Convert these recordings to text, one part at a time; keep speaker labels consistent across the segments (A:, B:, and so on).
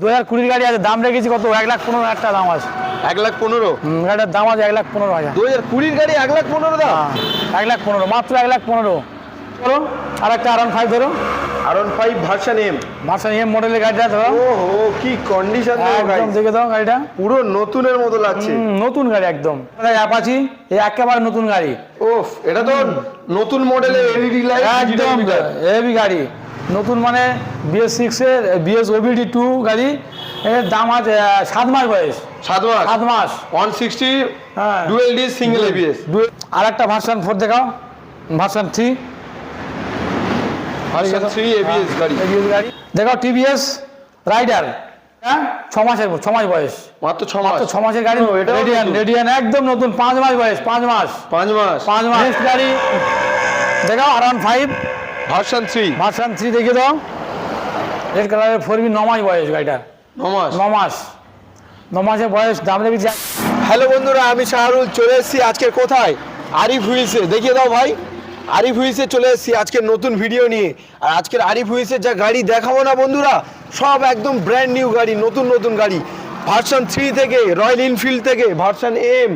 A: দু হাজার কুড়ির গাড়ি আছে দাম রেখেছি কত? এক লাখ পনেরো হাজার দাম আছে।
B: এক লাখ পনেরো?
A: গাড়িটার দাম আছে এক লাখ পনেরো হাজার।
B: দু হাজার কুড়ির গাড়ি এক লাখ পনেরো দাম?
A: হ্যাঁ, এক লাখ পনেরো মাত্র এক লাখ পনেরো। ধরো আর একটা আর ফাইভ ধরো।
B: R five version M
A: version M মডেলের গাড়িটা ধরো।
B: ও কি কন্ডিশন
A: একদম দেখে দাও গাড়িটা।
B: পুরো নতুনের মতো লাগছে।
A: নতুন গাড়ি একদম। অ্যাপাচি এই একেবারে নতুন গাড়ি।
B: ওফ এটা তো নতুন মডেলের এলইডি লাইট
A: একদম হেভি গাড়ি। নতুন মানে বিএস সিক্সের বিএস ওবিডি টু গাড়ি এর দাম আছে সাত মাস বয়স।
B: সাত মাস?
A: সাত মাস।
B: ওয়ান সিক্সটি
A: হ্যাঁ।
B: ডুয়েল ডি সিঙ্গেল এবিএস
A: আর একটা ভার্সন ফোর দেখাও। Version three
B: version three ABS গাড়ি।
A: গাড়ি। দেখাও টিভিএস রাইডার হ্যাঁ ছ মাসের ছ মাস বয়স।
B: মাত্র ছ মাস।
A: ছ মাসের গাড়ি। রেডিয়ান রেডিয়ান একদম নতুন পাঁচ মাস বয়স পাঁচ মাস।
B: পাঁচ মাস।
A: পাঁচ মাস। গাড়ি। দেখাও R one five
B: version three.
A: Version three দেখিয়ে দাও। রেড কালারের ফোর বি ন মাস বয়স গাড়িটার
B: ন মাস
A: ন মাস ন মাসের বয়স দাম রেখেছি
B: হ্যালো বন্ধুরা আমি শাহরুল চলে এসেছি আজকে কোথায়? আরিফ হুইলসে দেখিয়ে দাও ভাই। আরিফ হুইলসে চলে এসেছি আজকের নতুন ভিডিও নিয়ে। আর আজকের আরিফ হুইলসের যা গাড়ি দেখাবো না বন্ধুরা সব একদম ব্র্যান্ড নিউ গাড়ি নতুন নতুন গাড়ি। ভার্সন থ্রি থেকে রয়্যাল এনফিল্ড থেকে ভার্সন এম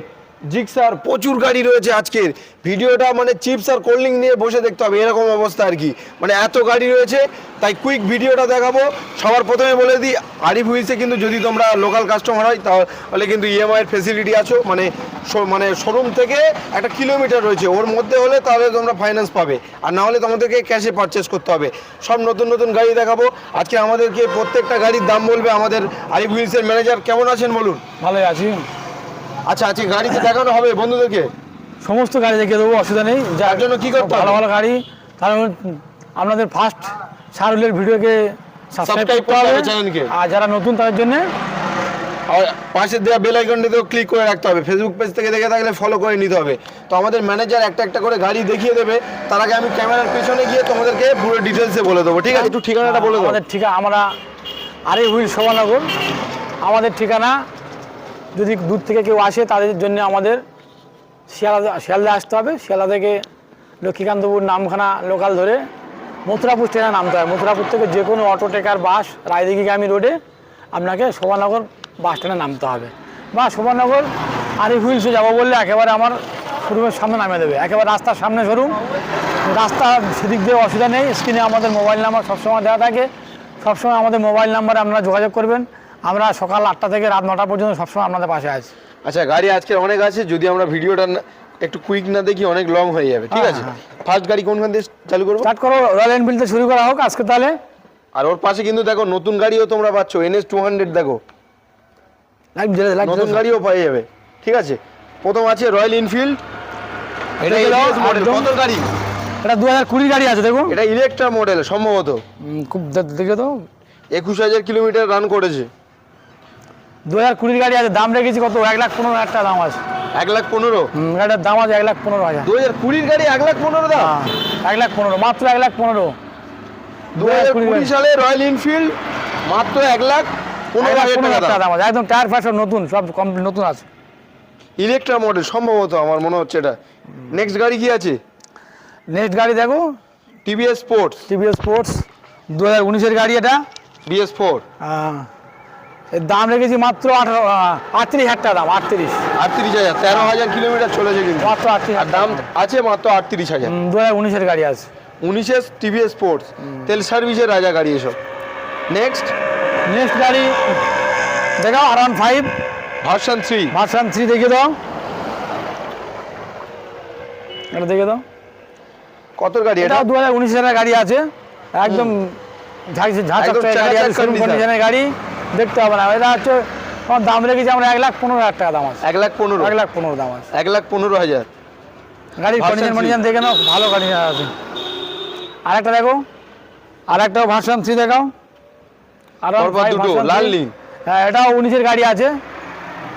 B: জিক্সার, প্রচুর গাড়ি রয়েছে আজকের। ভিডিওটা মানে চিপস আর কোল্ড ড্রিঙ্ক নিয়ে বসে দেখতে হবে, এরকম অবস্থা আর কি। মানে এত গাড়ি রয়েছে, তাই কুইক ভিডিওটা দেখাবো। সবার প্রথমে বলে দিই, আরিফ হুইলসে কিন্তু যদি তোমরা লোকাল কাস্টমার হয়, তাহলে কিন্তু ইএমআই এর ফেসিলিটি আছো। মানে মানে শোরুম থেকে একটা কিলোমিটার রয়েছে, ওর মধ্যে হলে তাহলে তোমরা ফাইন্যান্স পাবে। আর না হলে তোমাদেরকে ক্যাশে পারচেস করতে হবে। সব নতুন নতুন গাড়ি দেখাবো। আজকে আমাদেরকে প্রত্যেকটা গাড়ির দাম বলবে আমাদের আরিফ হুইলসের ম্যানেজার কেমন আছেন বলুন?
A: ভালোই আছি।
B: আচ্ছা আজকে গাড়িতে দেখানো হবে বন্ধুদেরকে?
A: সমস্ত গাড়ি দেখিয়ে দেবো অসুবিধা নেই।
B: যার জন্য কি করতে
A: ভালো? ভালো গাড়ি। কারণ আপনাদের ফার্স্ট শাহরুলের ভিডিওকে সাবস্ক্রাইব করতে হবে।
B: চ্যানেলকে।
A: আর যারা নতুন তাদের জন্য
B: আর পাশে দেওয়া বেল আইকনটিতেও ক্লিক করে রাখতে হবে। ফেসবুক পেজ থেকে দেখে থাকলে ফলো করে নিতে হবে। তো আমাদের ম্যানেজার একটা একটা করে গাড়ি দেখিয়ে দেবে। তার আগে আমি ক্যামেরার পিছনে গিয়ে তোমাদেরকে পুরো ডিটেলসে বলে দেবো ঠিক আছে? একটু ঠিকানাটা বলে দেবো।
A: আমাদের ঠিকানা আমরা আরে হুইল শোভানগর। আমাদের ঠিকানা যদি দূর থেকে কেউ আসে, তাদের জন্য আমাদের শিয়ালদা শিয়ালদা আসতে হবে। শিয়ালদা থেকে লক্ষ্মীকান্তপুর নামখানা লোকাল ধরে মথুরাপুর স্টেশনে নামতে হবে মথুরাপুর থেকে যে কোনো অটো টেকার বাস রায়দিঘিগামী রোডে আপনাকে শোভানগর বাস স্ট্যান্ডে নামতে হবে। বা শোভানগর আরে হুইলসে যাব বললে একেবারে আমার শোরুমের সামনে নামিয়ে দেবে। একেবারে রাস্তার সামনে শোরুম। রাস্তা সেদিক দিয়ে অসুবিধা নেই। স্ক্রিনে আমাদের মোবাইল নাম্বার সবসময় দেওয়া থাকে। সবসময় আমাদের মোবাইল নাম্বারে আপনারা যোগাযোগ করবেন। আমরা সকাল আটটা থেকে রাত নটা পর্যন্ত সবসময় আপনাদের পাশে আছি।
B: আচ্ছা গাড়ি আজকে অনেক আছে যদি আমরা ভিডিওটা একটু কুইক না দেখি অনেক লং হয়ে যাবে ঠিক
A: হ্যাঁ,
B: আছে?
A: হ্যাঁ।
B: ফার্স্ট গাড়ি কোনখান দিয়ে চালু করব?
A: স্টার্ট করো রয়্যাল এনফিল্ডে শুরু করা হোক আজকে তাহলে।
B: আর ওর পাশে কিন্তু দেখো নতুন গাড়িও তোমরা পাচ্ছ এনএস টু হান্ড্রেড দেখো। নতুন গাড়িও পাওয়া যাবে ঠিক আছে? প্রথম আছে রয়্যাল এনফিল্ড এটা
A: দেখে
B: কত গাড়ি?
A: এটা দু হাজার কুড়ি গাড়ি আছে দেখুন
B: এটা ইলেকট্রা মডেল সম্ভবত।
A: খুব দেখে তো।
B: একুশ হাজার কিলোমিটার রান করেছে।
A: দু হাজার কুড়ির গাড়ি আছে দাম রেখেছি কত? এক লাখ পনেরো হাজার টাকা দাম আছে।
B: এক লাখ পনেরো?
A: গাড়িটার দাম আছে এক লাখ পনেরো হাজার।
B: দু হাজার কুড়ির গাড়ি এক লাখ পনেরো দাম?
A: হ্যাঁ, এক লাখ পনেরো মাত্র এক লাখ পনেরো।
B: দু হাজার কুড়ি। সালে রয়্যাল এনফিল্ড মাত্র এক লাখ পনেরো হাজার টাকা দাম।
A: আছে। একদম টায়ার ফায়ার নতুন সব কমপ্লিট নতুন আছে।
B: ইলেকট্রা মডেল সম্ভবত আমার মনে হচ্ছে এটা। নেক্সট গাড়ি কি আছে?
A: নেক্সট গাড়ি দেখো।
B: টিভিএস স্পোর্টস
A: টিভিএস স্পোর্টস দু হাজার উনিশের গাড়ি এটা।
B: বিএস ফোর
A: এর দাম রেখেছি মাত্র আঠারো আটত্রিশ হাজার টাকা দাম আটত্রিশ।
B: আটত্রিশ হাজার তেরো হাজার কিলোমিটার চলেছে কিন্তু।
A: মাত্র আটত্রিশ
B: আর দাম আছে মাত্র আটত্রিশ হাজার।
A: দু হাজার উনিশের গাড়ি আছে।
B: উনিশের টিভিএস স্পোর্টস তেল সার্ভিসের রাজা গাড়ি এসব। নেক্সট
A: নেক্সট গাড়ি দেখাও R one five
B: version three
A: version three দেখে দাও। এটা দেখে দাও।
B: কত গাড়ি এটা?
A: দু হাজার উনিশের গাড়ি আছে। একদম ঝাঁক গাড়ি আছে। কন্ডিশনের গাড়ি। দেখতে হবে না এটা হচ্ছে তোমার দাম রেখেছি আমরা এক লাখ পনেরো হাজার টাকা দাম আছে।
B: এক লাখ পনেরো।
A: এক লাখ পনেরো দাম আছে।
B: এক লাখ পনেরো হাজার।
A: গাড়ির কন্ডিশন। কন্ডিশন দেখে নাও ভালো কন্ডিশন আছে। আরেকটা দেখো আরেকটাও ভার্সন থ্রি দেখাও। আর
B: দুটো, লাল নীল।
A: হ্যাঁ এটাও উনিশের গাড়ি আছে।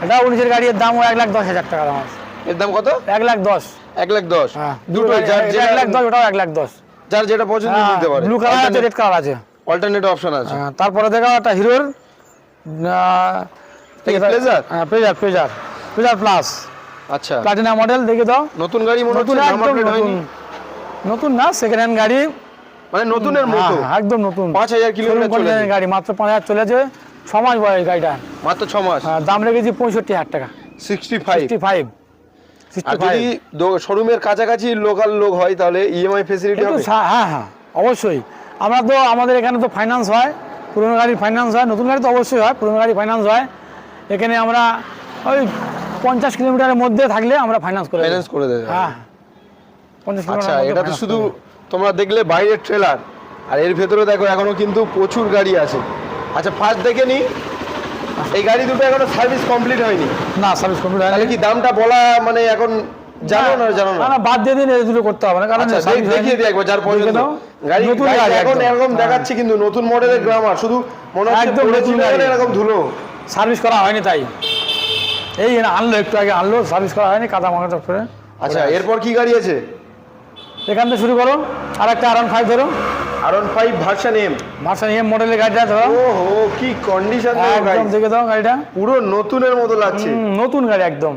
A: এটাও উনিশের গাড়ির দাম এক লাখ দশ হাজার টাকা দাম আছে।
B: এর দাম কত?
A: এক লাখ দশ।
B: এক লাখ দশ।
A: হ্যাঁ
B: দুটো
A: এক লাখ দশ ওটাও এক লাখ দশ।
B: যার যেটা পছন্দ নিতে পারে।
A: ব্লু কালার আছে রেড কালার আছে।
B: অল্টারনেট অপশন আছে।
A: হ্যাঁ, তারপরে দেখাও একটা হিরোর।
B: Pleasure?
A: হ্যাঁ প্লেজার প্লেজার প্লেজার প্লাস
B: আচ্ছা।
A: প্লাটিনা মডেল দেখে দাও
B: নতুন গাড়ি মনে
A: নতুন একদম নতুন। নতুন না সেকেন্ড হ্যান্ড গাড়ি।
B: মানে নতুনের মতো?
A: হ্যাঁ, হ্যাঁ, একদম নতুন।
B: পাঁচ হাজার কিলোমিটার চলে
A: গাড়ি মাত্র পাঁচ হাজার চলেছে। ছ মাস বয়স গাড়িটা।
B: মাত্র মাস?
A: হ্যাঁ, দাম রেখেছি পঁয়ষট্টি হাজার টাকা।
B: আর যদি শোরুমের কাছাকাছি লোকাল লোক হয় তাহলে E ইএমআই ফেসিলিটি হবে?
A: হ্যাঁ হ্যাঁ অবশ্যই। আমরা তো আমাদের এখানে তো ফাইন্যান্স হয়। পুরনো গাড়ির ফাইন্যান্স হয় নতুন গাড়ি তো অবশ্যই হয় পুরনো গাড়ি ফাইন্যান্স হয়। এখানে আমরা ওই পঞ্চাশ কিলোমিটারের মধ্যে থাকলে আমরা ফাইন্যান্স করে।
B: ফাইন্যান্স করে দেবে।
A: হ্যাঁ। পঞ্চাশ
B: আচ্ছা এটা তো শুধু তোমরা দেখলে বাইরের ট্রেলার আর এর ভেতরে দেখো এখনও কিন্তু প্রচুর গাড়ি আছে। আচ্ছা ফার্স্ট দেখে নি এই গাড়ি দুটো এখনও সার্ভিস কমপ্লিট হয়নি।
A: না সার্ভিস কমপ্লিট
B: তাহলে কি দামটা বলা মানে এখন জানো না জানো না।
A: না বাদ দিয়ে দিন এই দুটো করতে হবে না কারণ
B: আচ্ছা দেখিয়ে দিই একবার যার। গাড়ি এখন। এরকম
A: হ্যাঁ।
B: দেখাচ্ছে কিন্তু নতুন মডেলের গ্রামার শুধু মনে হচ্ছে
A: একদম।
B: এরকম ধুলো।
A: সার্ভিস করা হয়নি তাই। এই আনলো একটু আগে আনলো সার্ভিস করা হয়নি কাদা মাখা করে।
B: আচ্ছা এরপর কি গাড়ি আছে?
A: এখান থেকে শুরু করো আর একটা আর ফাইভ ধরো
B: R five version M
A: version M মডেলের গাড়িটা ধরো।
B: কি কন্ডিশন
A: একদম দেখে দাও গাড়িটা।
B: পুরো নতুনের মতো লাগছে।
A: নতুন গাড়ি একদম।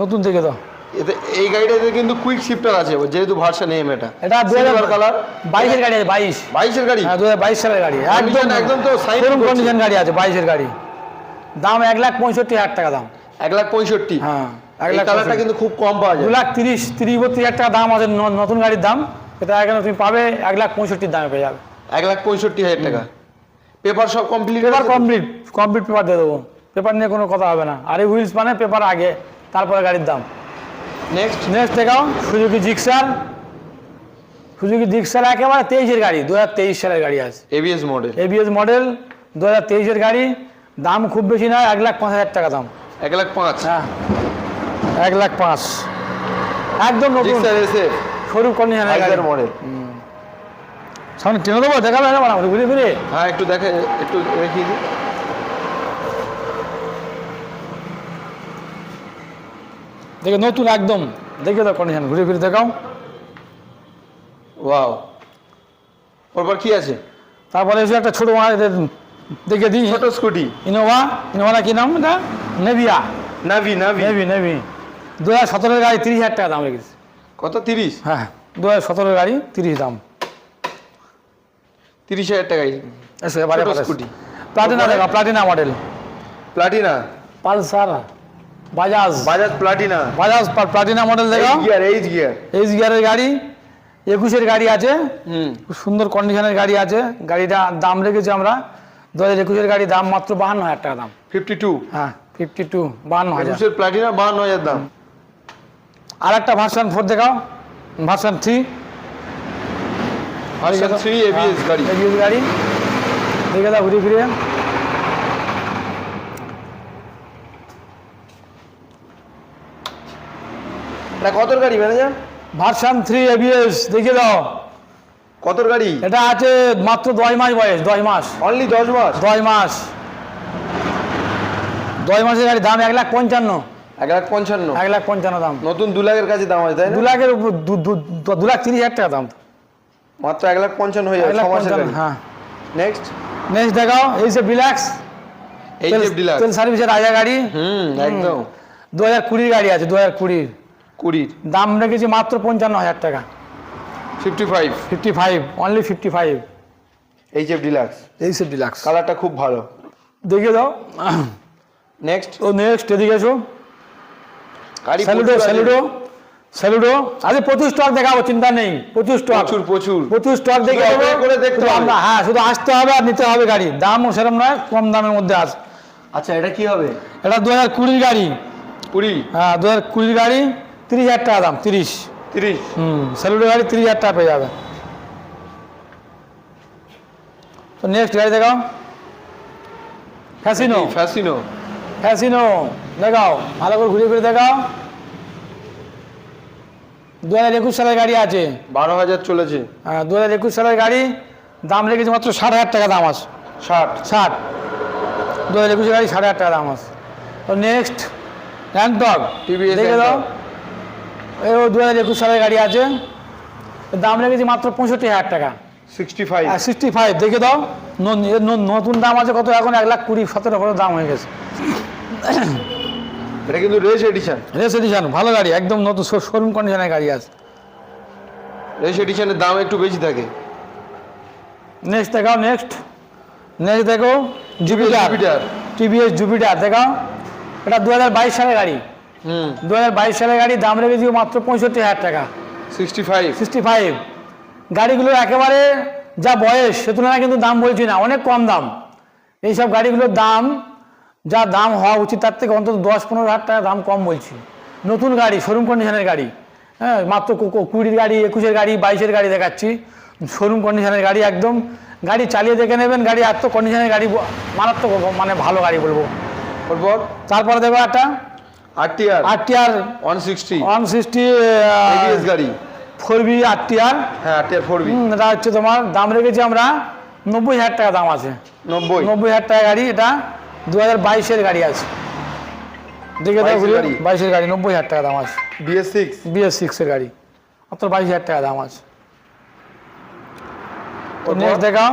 A: নতুন দেখে দাও।
B: এতে এই গাড়িটাতে কিন্তু কুইক শিফটার আছে যেহেতু ভার্সন এম এটা।
A: এটা দু
B: সিলভার কালার
A: বাইশের গাড়ি আছে বাইশ।
B: বাইশের গাড়ি?
A: হ্যাঁ দু হাজার বাইশ সালের গাড়ি।
B: Condition একদম তো
A: শোরুম
B: করছে।
A: কন্ডিশন গাড়ি আছে বাইশের গাড়ি। দাম এক লাখ পঁয়ষট্টি হাজার টাকা দাম।
B: এক লাখ পঁয়ষট্টি?
A: হ্যাঁ এক লাখ
B: কালারটা কিন্তু খুব কম পাওয়া
A: দু
B: যায়
A: লাখ তিরিশ তিরিশ বত্রিশ হাজার টাকা দাম আছে নতুন গাড়ির দাম। এটা এখানে তুমি পাবে এক লাখ পঁয়ষট্টির দামে পেয়ে যাবে।
B: এক লাখ পঁয়ষট্টি হাজার টাকা। পেপার সব complete
A: paper complete complete paper দিয়ে দেবো। পেপার নিয়ে কোনো কথা হবে না। আর এই হুইলস মানে পেপার আগে তারপরে গাড়ির দাম।
B: নেক্সট
A: নেক্সট দেখাও সুজুকি জিক্সার সুজুকি জিক্সার একেবারে তেইশের গাড়ি দু হাজার তেইশ সালের গাড়ি আছে
B: এবিএস মডেল
A: এবিএস মডেল দু হাজার গাড়ি। দাম খুব বেশি নয় এক লাখ পাঁচ হাজার টাকা দাম।
B: এক লাখ পাঁচ।
A: হ্যাঁ। এক লাখ পাঁচ। একদম নতুন। সরু কন্ডিশনের গাড়ি।
B: মডেল
A: সামনে টেনে দেবো দেখাবে না ঘুরে ঘুরে।
B: হ্যাঁ একটু দেখে একটু দেখিয়ে দিই।
A: দেখে নতুন একদম। দেখে দাও কন্ডিশন ঘুরে ফিরে দেখাও।
B: ওয়াও। ওরপর কি আছে?
A: তারপরে এসে একটা ছোটো দেখে দিই।
B: ছোট স্কুটি।
A: ইনোভা ইনোভা কি নাম এটা? Nivea.
B: Navi Navi.
A: Navi Navi. দু হাজার সতেরোর গাড়ি তিরিশ হাজার টাকা দাম রেখেছে।
B: কত? তিরিশ?
A: হ্যাঁ দু হাজার সতেরোর গাড়ি তিরিশ দাম।
B: তিরিশ হাজার টাকায়
A: এসো
B: স্কুটি।
A: প্লাটিনা দেখা Platina model.
B: Platina?
A: Pulsar. Bajaj
B: Bajaj Platina
A: Bajaj Platina model দেখো।
B: গিয়ার এইচ গিয়ার
A: এইচ গিয়ারের গাড়ি একুশের গাড়ি আছে। খুব সুন্দর কন্ডিশনের গাড়ি আছে। গাড়িটা দাম রেখেছি আমরা। দু হাজার একুশের গাড়ি দাম মাত্র বাহান্ন হাজার টাকা দাম।
B: ফিফটি টু
A: হ্যাঁ ফিফটি টু বাহান্ন হাজার।
B: একুশের প্লাটিনা বাহান্ন হাজার দাম।
A: আর একটা ভার্সন ফোর দেখাও version three
B: version three ABS গাড়ি।
A: এবিএস গাড়ি। দেখে দাও ঘুরে ফিরে
B: এটা কতর গাড়ি ম্যানেজার
A: ভার্সন থ্রি এবিএস দেখে দাও
B: কতর গাড়ি?
A: এটা আছে মাত্র দশ মাস বয়স দশ মাস।
B: অনলি দশ মাস?
A: দশ মাস। দশ মাসের গাড়ি দাম এক লাখ পঞ্চান্ন।
B: এক লাখ পঞ্চান্ন।
A: এক লাখ পঞ্চান্ন দাম।
B: নতুন দু লাখের কাছে দাম আছে তাই
A: দু লাখের উপর দু- লাখ তিরিশ হাজার টাকা দাম।
B: মাত্র এক লাখ পঞ্চান্ন হয়ে যাবে
A: হ্যাঁ।
B: নেক্সট
A: নেক্সট দেখাও এই যে বিলাক্স
B: এইচ এফ ডিলাক্স
A: তেল সার্ভিসের রাজা গাড়ি।
B: হুম একদম।
A: দু হাজার কুড়ির গাড়ি আছে দু হাজার কুড়ির।
B: কুড়ির।
A: দাম রেখেছি মাত্র পঞ্চান্ন হাজার টাকা।
B: Fifty five
A: fifty five only fifty five
B: H F Deluxe
A: এই সে ডিলাক্স
B: কালারটা খুব ভালো।
A: দেখে দাও।
B: নেক্সট
A: ও নেক্সট এদিকে এসো। স্যালুডো স্যালুডো স্যালুডো আরে প্রচুর স্টক দেখাবো চিন্তা নেই। প্রচুর স্টক
B: প্রচুর প্রচুর।
A: প্রচুর স্টক দেখে
B: করে দেখতে হবে।
A: হ্যাঁ শুধু আসতে হবে আর নিতে হবে গাড়ি। দামও সেরকম নয় কম দামের মধ্যে আস।
B: আচ্ছা এটা কি হবে?
A: এটা দু হাজার কুড়ির গাড়ি।
B: কুড়ি।
A: হ্যাঁ দু হাজার কুড়ির গাড়ি। তিরিশ হাজার টাকা দাম তিরিশ।
B: তিরিশ।
A: হুম স্যালুডো গাড়ি তিরিশ হাজার টাকা পেয়ে যাবে। তো নেক্সট গাড়ি দেখাও। ফ্যাসিনো
B: ফ্যাসিনো
A: ফ্যাসিনো দেখাও ভালো করে ঘুরে ঘুরে দেখাও। দু হাজার একুশ সালের গাড়ি আছে।
B: বারো হাজার চলেছে।
A: হ্যাঁ দু হাজার একুশ সালের গাড়ি দাম রেখেছে মাত্র ষাট হাজার টাকা দাম আছে।
B: ষাট।
A: ষাট। দু হাজার একুশের গাড়ি ষাট হাজার টাকা দাম আছে। তো নেক্সট র্যান্টক
B: TVS
A: দেখে দাও। এই দু হাজার একুশ সালের গাড়ি আছে। দাম রেখেছি মাত্র পঁয়ষট্টি হাজার টাকা।
B: সিক্সটি ফাইভ
A: সিক্সটি ফাইভ দেখে দাও নতুন দাম আছে কত এখন এক লাখ কুড়ি সতেরো করে দাম হয়ে গেছে।
B: এটা কিন্তু রেস এডিশন
A: রেস এডিশন ভালো গাড়ি একদম নতুন শোরুম কন্ডিশনের গাড়ি আছে।
B: রেস এডিশনের দাম একটু বেশি থাকে।
A: নেক্সট দেখাও নেক্সট নেক্সট দেখো জুপিটার
B: জুপিটার
A: টিভিএস জুপিটার দেখাও। এটা দু হাজার বাইশ সালের গাড়ি। দু হাজার বাইশ সালের গাড়ি দাম রেখেছি মাত্র পঁয়ষট্টি হাজার টাকা।
B: সিক্সটি ফাইভ
A: সিক্সটি ফাইভ গাড়িগুলোর একেবারে যা বয়স সে তুলনায় কিন্তু দাম বলছি না অনেক কম দাম। এইসব গাড়িগুলোর দাম যা দাম হওয়া উচিত তার থেকে অন্তত দশ পনেরো হাজার টাকা দাম কম বলছি। নতুন গাড়ি শোরুম কন্ডিশনের গাড়ি। হ্যাঁ মাত্র কুড়ির গাড়ি একুশের গাড়ি বাইশের গাড়ি দেখাচ্ছি। শোরুম কন্ডিশনের গাড়ি একদম। গাড়ি চালিয়ে দেখে নেবেন গাড়ি এত কন্ডিশনের গাড়ি মারাত্মক মানে ভালো গাড়ি বলব।
B: তারপর?
A: তারপরে দেখো একটা
B: RTR
A: R T R
B: one sixty
A: one sixty
B: ABS গাড়ি।
A: Four V R T R
B: হ্যাঁ আরটিআর ফোর বি
A: এটা হচ্ছে তোমার দাম রেখেছি আমরা নব্বই হাজার টাকা দাম আছে।
B: নব্বই।
A: নব্বই হাজার টাকা গাড়ি এটা দু হাজার বাইশের গাড়ি আছে। দেখে দাও
B: 22 এর গাড়ি?
A: বাইশের গাড়ি নব্বই হাজার টাকা দাম আছে।
B: বিএস সিক্স
A: বিএস সিক্সের গাড়ি। মাত্র বাইশ হাজার টাকা দাম আছে। তো? নেক্সট দেখাও।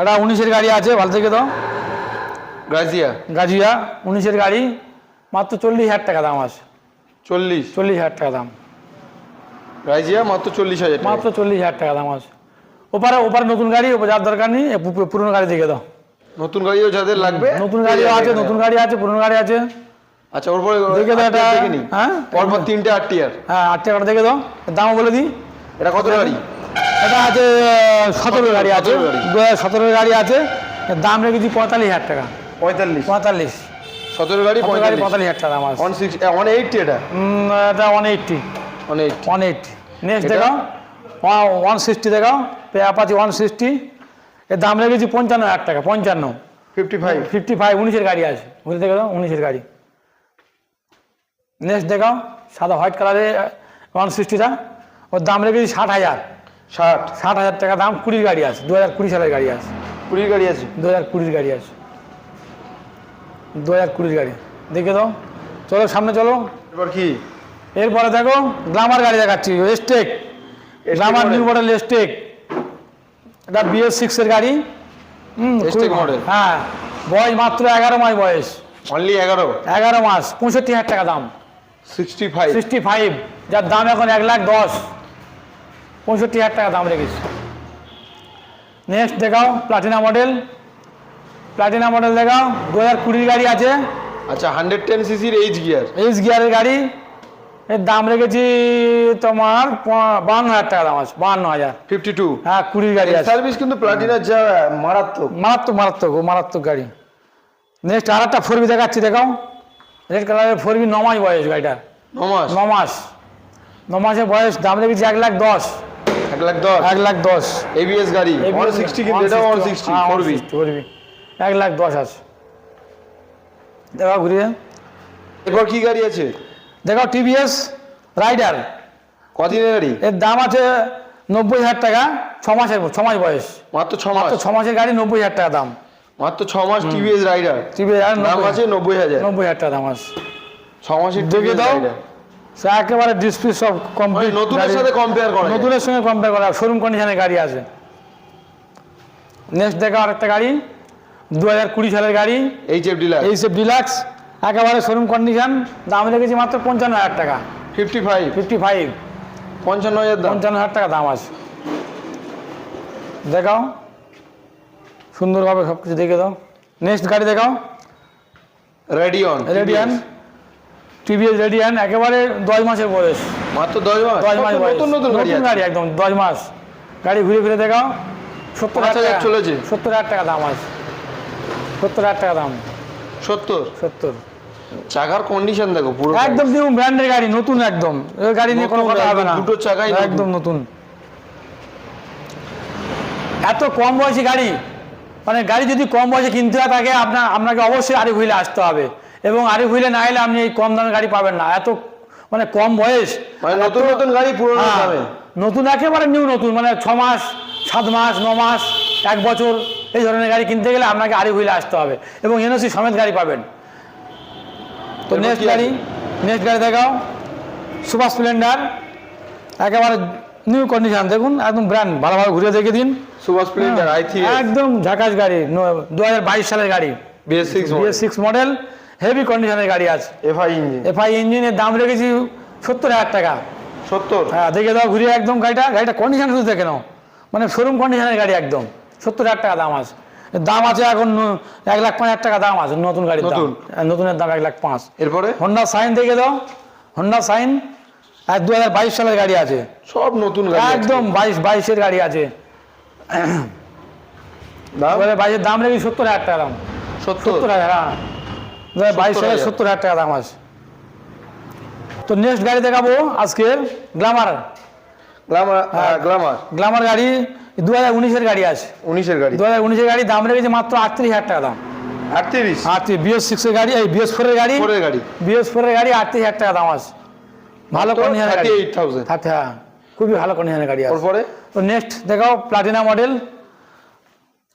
A: একটা উনিশের গাড়ি আছে ভালো থেকে দাও।
B: গ্রাজিয়া
A: গাজিয়া উনিশের গাড়ি। মাত্র চল্লিশ হাজার টাকা দাম আছে।
B: চল্লিশ?
A: চল্লিশ হাজার টাকা দাম।
B: গ্রাজিয়া মাত্র চল্লিশ হাজার
A: মাত্র চল্লিশ হাজার টাকা দাম আছে। ওপারে ওপারে নতুন গাড়ি যার দরকার নেই পুরনো গাড়ি দেখে দাও।
B: নতুন গাড়িও যাদের লাগবে?
A: নতুন গাড়িও আছে নতুন গাড়ি আছে পুরনো গাড়ি আছে।
B: আচ্ছা ওর পরে
A: দেখে দাও এটা। হ্যাঁ?
B: পরপর তিনটে আরটিআর
A: হ্যাঁ আট টাকাটা দেখে দাও। দামও বলে দিই।
B: এটা কত গাড়ি?
A: এটা আছে সতেরো গাড়ি আছে।
B: 17 গাড়ি।
A: দু হাজার সতেরো গাড়ি আছে। দাম রেখেছি পঁয়তাল্লিশ হাজার টাকা।
B: পঁয়তাল্লিশ।
A: পঁয়তাল্লিশ।
B: সতেরো গাড়ি
A: গাড়ি
B: পঁয়তাল্লিশ।
A: হাজার টাকা আছে
B: ওয়ান সিক্স ওয়ান এইটটি এটা?
A: এটা one eighty
B: one eight
A: one eighty next? দেখাও ওয়ান সিক্সটি দেখাও পে আপাচি ওয়ান সিক্সটি এর দাম রেখেছি পঞ্চান্ন হাজার টাকা পঞ্চান্ন।
B: ফিফটি ফাইভ
A: ফিফটি ফাইভ উনিশের গাড়ি আছে। বুঝতে দেখে দাও উনিশের গাড়ি। নেক্সট দেখাও সাদা হোয়াইট কালারের ওয়ান সিক্সটিটা ওর দাম রেখেছি ষাট হাজার।
B: ষাট।
A: ষাট হাজার টাকা দাম কুড়ির গাড়ি আছে। দু হাজার কুড়ি সালের গাড়ি আছে।
B: কুড়ির গাড়ি আছে।
A: দু হাজার কুড়ির গাড়ি আছে। দু হাজার কুড়ির গাড়ি। দেখে দাও। চলো সামনে চলো।
B: এবার কি?
A: এরপরে দেখো গ্লামার গাড়ি দেখাচ্ছি। Xtec Glamour new model Xtec এটা বিএস সিক্সের গাড়ি। হুম
B: model?
A: হ্যাঁ বয়স মাত্র এগারো মাস বয়স।
B: অনলি এগারো?
A: এগারো মাস পঁয়ষট্টি হাজার টাকা দাম।
B: সিক্সটি ফাইভ
A: সিক্সটি ফাইভ যার দাম এখন এক লাখ দশ। পঁয়ষট্টি হাজার টাকা দাম রেখেছি। নেক্সট দেখাও প্লাটিনা মডেল প্লাটিনা মডেল দেখাও দু হাজার কুড়ির গাড়ি আছে।
B: আচ্ছা হান্ড্রেড টেন সিসির এইচ গিয়ার
A: এইচ গিয়ারের গাড়ি। এর দাম রেখেছি তোমার বান্ন হাজার টাকা দাম আছে বাহান্ন হাজার।
B: ফিফটি টু
A: হ্যাঁ কুড়ির গাড়ি আছে।
B: সার্ভিস কিন্তু প্লাটিনার যা মারাত্মক।
A: মারাত্মক মারাত্মক ও মারাত্মক গাড়ি। নেক্সট আর একটা ফোর বি দেখাচ্ছি দেখাও। রেড কালারের ফোর বি ন মাস বয়স গাড়িটার
B: নমাস
A: ন মাস। ন মাসের বয়স দাম রেখেছি এক লাখ দশ।
B: এক লাখ দশ?
A: এক লাখ দশ।
B: এবিএস গাড়ি। ওয়ান সিক্সটি কিন্তু এটা ওয়ান সিক্সটি ফোর বি
A: এক লাখ দশ আছে। দেখাও ঘুরিয়ে।
B: এরপর কি গাড়ি আছে?
A: দেখাও টিভিএস রাইডার।
B: কদিনের গাড়ি?
A: এর দাম আছে নব্বই হাজার টাকা ছ মাসের ছ মাস বয়স।
B: মাত্র ছ মাস?
A: ছ মাসের গাড়ি নব্বই হাজার টাকা দাম।
B: মাত্র ছ মাস টিভিএস রাইডার?
A: টিভিএস
B: দাম আছে নব্বই হাজার।
A: নব্বই হাজার টাকা দাম আছে।
B: ছ মাসের
A: দেখে দাও। সে একেবারে ডিসপ্লে সব কমপ্লিট
B: নতুনের সাথে কম্পেয়ার করা
A: নতুনের সঙ্গে কম্পেয়ার করা শোরুম কন্ডিশনের গাড়ি আছে। নেক্সট দেখা আরেকটা গাড়ি। দু হাজার কুড়ি সালের গাড়ি
B: এইচ এফ ডিলার
A: এইসব ডিলাক্স একেবারে শোরুম কন্ডিশন দাম রেখেছি মাত্র পঞ্চান্ন হাজার টাকা।
B: ফিফটি ফাইভ
A: ফিফটি ফাইভ
B: পঞ্চান্ন হাজার
A: পঞ্চান্ন হাজার টাকা দাম আছে। দেখাও। সুন্দরভাবে সব কিছু দেখে দাও। নেক্সট গাড়ি দেখাও।
B: রেডিয়ন
A: রেডিয়ান টিভিএস রেডিয়ান একেবারে দশ মাসের বয়স।
B: মাত্র দশ মাস?
A: দশ মাস
B: নতুন নতুন গাড়ি
A: একদম দশ মাস। গাড়ি ঘুরে ঘুরে দেখাও। সত্তর হাজার
B: চলেছে।
A: সত্তর হাজার টাকা দাম আছে। সত্তর হাজার টাকা দাম।
B: সত্তর?
A: সত্তর।
B: চাকার কন্ডিশন দেখো পুরো
A: একদম নিউ ব্র্যান্ডের গাড়ি নতুন একদম। গাড়ি নিয়ে কোনো কথা হবে না।
B: দুটো চাকাই
A: একদম নতুন। এত কম বয়সী গাড়ি মানে গাড়ি যদি কম বয়সে কিনতে হয় তাকে আপনার আপনাকে অবশ্যই আরিফ হুইলে আসতে হবে। এবং আরিফ হুইলে না এলে আপনি এই কম দামের গাড়ি পাবেন না। এত মানে কম বয়স।
B: মানে নতুন নতুন গাড়ি পুরোনো
A: হ্যাঁ, নতুন একেবারে নিউ নতুন। মানে ছ মাস সাত মাস ন মাস। এক বছর এই ধরনের গাড়ি কিনতে গেলে আপনাকে আরি হুইলে আসতে হবে এবং এনওসি সমেত গাড়ি পাবেন। তো নেক্সট গাড়ি নেক্সট গাড়ি দেখাও। সুপার স্প্লেন্ডার একেবারে নিউ কন্ডিশন দেখুন একদম ব্র্যান্ড ভালোভাবে ঘুরে দেখে দিন।
B: সুভাষ স্প্লেন্ডার আই থ্রি
A: একদম ঝাকাস গাড়ি দু হাজার বাইশ সালের গাড়ি।
B: BS six
A: BS six model heavy কন্ডিশনের গাড়ি আছে।
B: এফআই ইঞ্জিন
A: এফআই ইঞ্জিনের দাম রেখেছি সত্তর হাজার টাকা।
B: সত্তর?
A: হ্যাঁ দেখে দাও ঘুরিয়ে একদম গাড়িটা। গাড়িটা কন্ডিশন শুধু দেখে নাও। মানে শোরুম কন্ডিশনের গাড়ি একদম। সত্তর হাজার টাকা দাম আছে। দাম আছে এখন এক লাখ পাঁচ হাজার টাকা দাম আছে নতুন গাড়ির দাম।
B: নতুন?
A: হ্যাঁ, নতুনের দাম এক লাখ পাঁচ।
B: এরপরে?
A: হন্ডা সাইন দেখে দাও। হন্ডা সাইন এক দু হাজার বাইশ সালের গাড়ি আছে।
B: সব নতুন
A: একদম বাইশ বাইশের গাড়ি আছে। বাইশের দাম রেখে সত্তর হাজার টাকা দাম।
B: সত্তর?
A: হাজার হ্যাঁ। দু হাজার বাইশ সালে
B: 70,000
A: সত্তর হাজার টাকা দাম আছে। তো নেক্সট গাড়ি দেখাবো আজকে গ্লামার
B: গ্লামার। গ্লামার
A: গ্লামার গাড়ি দু হাজার উনিশের গাড়ি আছে।
B: উনিশের গাড়ি?
A: দু হাজার উনিশের গাড়ি দাম রেখেছে মাত্র আটত্রিশ হাজার টাকা দাম।
B: আটত্রিশ?
A: আটত্রিশ বিএস সিক্সের গাড়ি এই বিএস ফোরের গাড়ি
B: ফোরের গাড়ি।
A: বিএস ফোরের গাড়ি আটত্রিশ হাজার টাকা দাম আছে। ভালো কন্ডিশনের গাড়ি।
B: এইট থাউজেন্ড
A: হ্যাঁ খুবই ভালো কন্ডিশনের গাড়ি আছে।
B: তারপরে?
A: তো নেক্সট দেখাও প্লাটিনা মডেল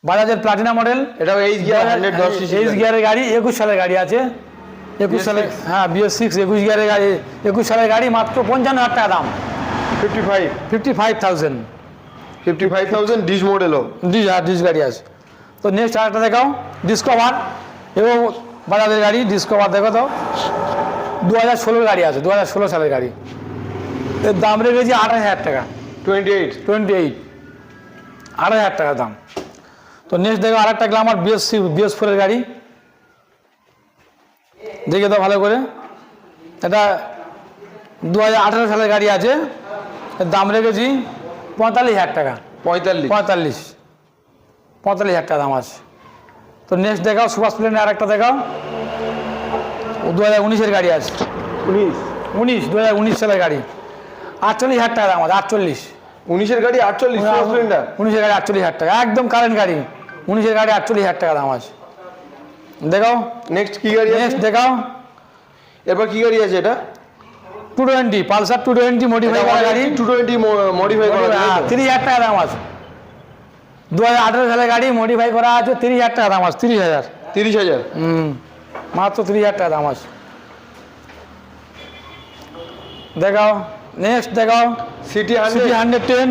A: বাজাজের প্লাটিনা মডেল
B: এটাও এইচ গিয়ার
A: এইচ গিয়ারের গাড়ি। একুশ সালের গাড়ি আছে। একুশ
B: BS6
A: সালে হ্যাঁ বিএস সিক্স একুশ গিয়ারের গাড়ি একুশ সালের গাড়ি মাত্র পঞ্চান্ন হাজার টাকা দাম।
B: Fifty five
A: fifty five thousand
B: fifty five thousand disc মডেলও
A: disc হ্যাঁ ডিস গাড়ি আছে তো নেক্সট আরেকটা দেখাও ডিসকভার এবং বাজাজের গাড়ি ডিসকভার দেখো তো দু হাজার ষোলোর গাড়ি আছে দু হাজার ষোলো সালের গাড়ি এর দাম রেখেছি আঠাশ হাজার টাকা।
B: টোয়েন্টি এইট
A: টোয়েন্টি এইট আড়াই হাজার টাকা দাম। তো নেক্সট দেখো আরেকটা গ্লামার বিএস বিএস ফোরের গাড়ি দেখে দাও ভালো করে। এটা দু হাজার আঠেরো সালের গাড়ি আছে। এর দাম রেখেছি পঁয়তাল্লিশ হাজার টাকা।
B: পঁয়তাল্লিশ।
A: পঁয়তাল্লিশ। পঁয়তাল্লিশ হাজার টাকা দাম আছে। তো নেক্সট দেখাও সুপার স্প্লেন্ডার আরেকটা দেখাও। দু হাজার উনিশের গাড়ি আছে।
B: উনিশ।
A: উনিশ দু হাজার উনিশ সালের গাড়ি। আটচল্লিশ হাজার টাকা দাম আছে আটচল্লিশ।
B: উনিশের গাড়ি আটচল্লিশ স্প্লেন্ডার
A: উনিশের গাড়ি আটচল্লিশ হাজার টাকা একদম কারেন্ট গাড়ি। উনিশের গাড়ি আটচল্লিশ হাজার টাকা দাম আছে। দেখাও।
B: নেক্সট কি গাড়ি আছে?
A: নেক্সট দেখাও।
B: এরপর কি গাড়ি আছে এটা?
A: Two twenty Pulsar two twenty modify করা গাড়ি
B: টু টোয়েন্টি মডিফাই করা
A: তিরিশ হাজার টাকা দাম আছে। দু হাজার আঠেরো সালের গাড়ি মডিফাই করা আছে তিরিশ হাজার টাকা দাম আছে তিরিশ হাজার
B: তিরিশ হাজার?
A: হুম মাত্র তিরিশ হাজার টাকা দাম আছে। দেখাও নেক্সট দেখাও।
B: CT
A: CT
B: hundred
A: ten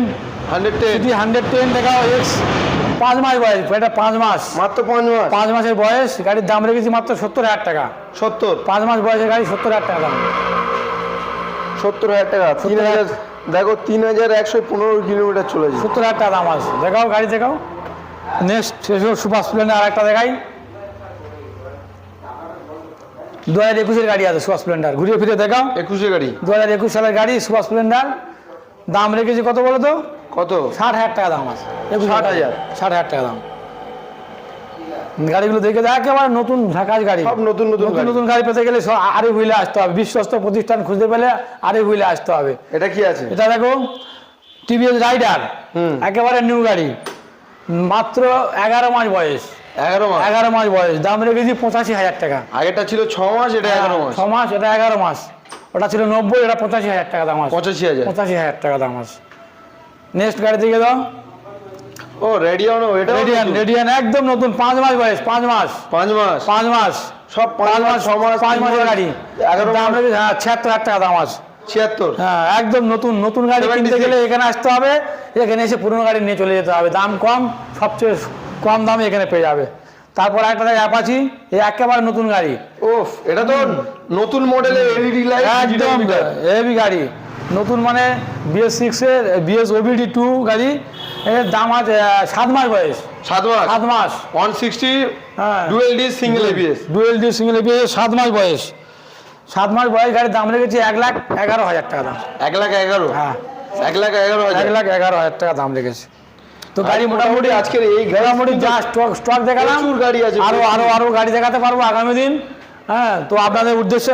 B: hundred ten
A: CT hundred ten দেখাও এক্স পাঁচ মাস বয়স এটা পাঁচ মাস।
B: মাত্র পাঁচ মাস।
A: পাঁচ মাসের বয়স গাড়ির দাম রেখেছি মাত্র সত্তর হাজার টাকা।
B: সত্তর।
A: পাঁচ মাস বয়সের গাড়ি সত্তর হাজার টাকা দাম।
B: সত্তর হাজার টাকা তিন হাজার দেখো তিন হাজার একশো পনেরো কিলোমিটার চলে যায়।
A: সত্তর হাজার টাকা দাম আছে। দেখাও গাড়ি দেখাও। নেক্সট এসব সুপার স্প্লেন্ডার আর একটা দেখাই। দু হাজার একুশের গাড়ি আছে সুপার স্প্লেন্ডার। ঘুরিয়ে ফিরে দেখাও।
B: একুশে গাড়ি।
A: দু হাজার একুশ সালের গাড়ি সুপার স্প্লেন্ডার। দাম রেখেছি কত বলো তো?
B: কত?
A: ষাট হাজার টাকা দাম আছে।
B: ষাট হাজার?
A: ষাট হাজার টাকা দাম। গাড়িগুলো দেখে দেখ একেবারে নতুন ঢাকার গাড়ি।
B: সব নতুন নতুন
A: নতুন
B: গাড়ি।
A: নতুন গাড়ি পেতে গেলে আরে হুইলে আসতে হবে বিশ্বস্ত প্রতিষ্ঠান খুঁজতে পেলে আরে হুইলে আসতে হবে।
B: এটা কি আছে?
A: এটা দেখো টিভিএস রাইডার। একেবারে নিউ গাড়ি মাত্র এগারো মাস বয়স।
B: এগারো মাস?
A: এগারো মাস বয়স দাম রেখেছি পঁচাশি হাজার টাকা।
B: আগেরটা ছিল ছ মাস এটা এগারো মাস।
A: ছ মাস এটা এগারো মাস। ওটা ছিল নব্বই এটা পঁচাশি হাজার টাকা দাম আছে।
B: পঁচাশি হাজার।
A: পঁচাশি হাজার টাকা দাম আছে। নেক্সট গাড়ি দিকে দাও।
B: ও রেডিয়ানো এটা
A: রেডিয়ান রেডিয়ান একদম নতুন পাঁচ মাস বয়স পাঁচ মাস
B: পাঁচ মাস
A: পাঁচ মাস
B: সব পাঁচ মাস ছ মাস
A: পাঁচ মাসের
B: মাস,
A: গাড়ি
B: এগারো
A: হ্যাঁ ছিয়াত্তর হাজার টাকা দাম আছে
B: ছিয়াত্তর
A: হ্যাঁ একদম নতুন নতুন গাড়ি
B: 76
A: কিনতে গেলে এখানে আসতে হবে এখানে এসে পুরনো গাড়ি নিয়ে চলে যেতে হবে দাম কম সবচেয়ে কম দামে এখানে পেয়ে যাবে তারপর একটা দেখে অ্যাপাচি এই একেবারে নতুন গাড়ি
B: ওফ এটা তো নতুন মডেলের এলইডি লাইট
A: একদম হেভি গাড়ি নতুন মানে বিএস সিক্সের বিএস ওবিডি টু গাড়ি এর দাম আছে সাত মাস বয়স।
B: সাত মাস?
A: সাত মাস।
B: ওয়ান সিক্সটি
A: হ্যাঁ।
B: Dual D single ABS
A: dual D single ABS সাত মাস বয়স। সাত মাস বয়স গাড়ির দাম রেখেছি এক লাখ এগারো হাজার টাকা দাম।
B: এক লাখ এগারো?
A: হ্যাঁ।
B: এক লাখ এগারো হাজার?
A: এক লাখ এগারো হাজার টাকা দাম রেখেছি। তো গাড়ি মোটামুটি
B: আজকের এই
A: মোটামুটি যা স্টক স্টক দেখালাম
B: গাড়ি আছে,
A: আরও
B: প্রচুর।
A: আরও আরও গাড়ি দেখাতে পারব আগামী দিন। হ্যাঁ তো আপনাদের উদ্দেশ্যে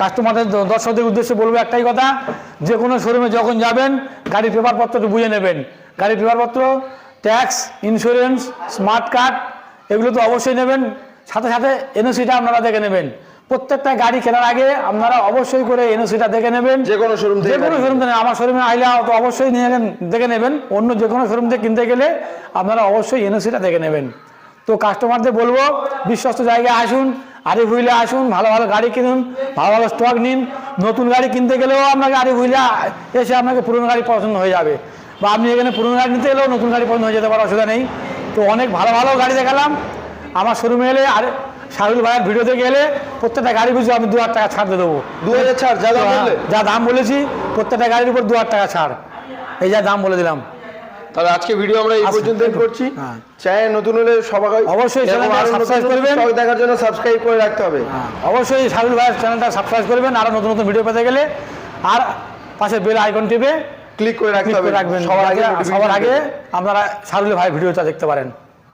A: কাস্টমারদের দর্শকদের উদ্দেশ্যে বলব একটাই কথা যে কোনো শোরুমে যখন যাবেন গাড়ির পেপারপত্রটা বুঝে নেবেন। গাড়ির পেপারপত্র ট্যাক্স ইন্স্যুরেন্স স্মার্ট কার্ড এগুলো তো অবশ্যই নেবেন। সাথে সাথে এনওসিটা আপনারা দেখে নেবেন। প্রত্যেকটা গাড়ি কেনার আগে আপনারা অবশ্যই করে এনওসিটা দেখে নেবেন।
B: যে কোনো শোরুম
A: যে
B: থেকে
A: কোনো শোরুম থেকে আমার শোরুমে আইলে তো অবশ্যই নিয়ে দেখে নেবেন। অন্য যে কোনো শোরুম থেকে কিনতে গেলে আপনারা অবশ্যই এনওসিটা দেখে নেবেন। তো কাস্টমারদের বলব বিশ্বস্ত জায়গায় আসুন আরে হুইলে আসুন ভালো ভালো গাড়ি কিনুন ভালো ভালো স্টক নিন। নতুন গাড়ি কিনতে গেলেও আপনাকে আরে হুইলে এসে আপনাকে পুরনো গাড়ি পছন্দ হয়ে যাবে। বা আপনি এখানে পুরনো গাড়ি নিতে এলেও নতুন গাড়ি পছন্দ হয়ে যেতে পারে অসুবিধা নেই। তো অনেক ভালো ভালো গাড়ি দেখালাম। আমার শোরুমে এলে আর শাহরুল ভাইয়ের ভিডিওতে গেলে প্রত্যেকটা গাড়ি বুঝে আমি দু হাজার টাকা ছাড় দিয়ে দেবো।
B: দু হাজার ছাড় যা দাম হ্যাঁ,
A: যা দাম বলেছি প্রত্যেকটা গাড়ির উপর দু হাজার টাকা ছাড়। এই যা দাম বলে দিলাম।
B: তাহলে আজকে ভিডিও আমরা এই পর্যন্ত করছি।
A: হ্যাঁ।
B: চ্যানেল নতুন হলে সবাই
A: অবশ্যই করবেন।
B: দেখার জন্য সাবস্ক্রাইব করে রাখতে হবে।
A: হ্যাঁ, অবশ্যই শাহরুল ভাইয়ের চ্যানেলটা সাবস্ক্রাইব করবেন। আরও নতুন নতুন ভিডিও পেতে গেলে। আর পাশে বেল আইকন টিপে
B: ক্লিক করে রাখতে হবে।
A: রাখবেন।
B: সবার আগে
A: সবার আগে আপনারা সারুল ভাই ভিডিওটা দেখতে পারেন।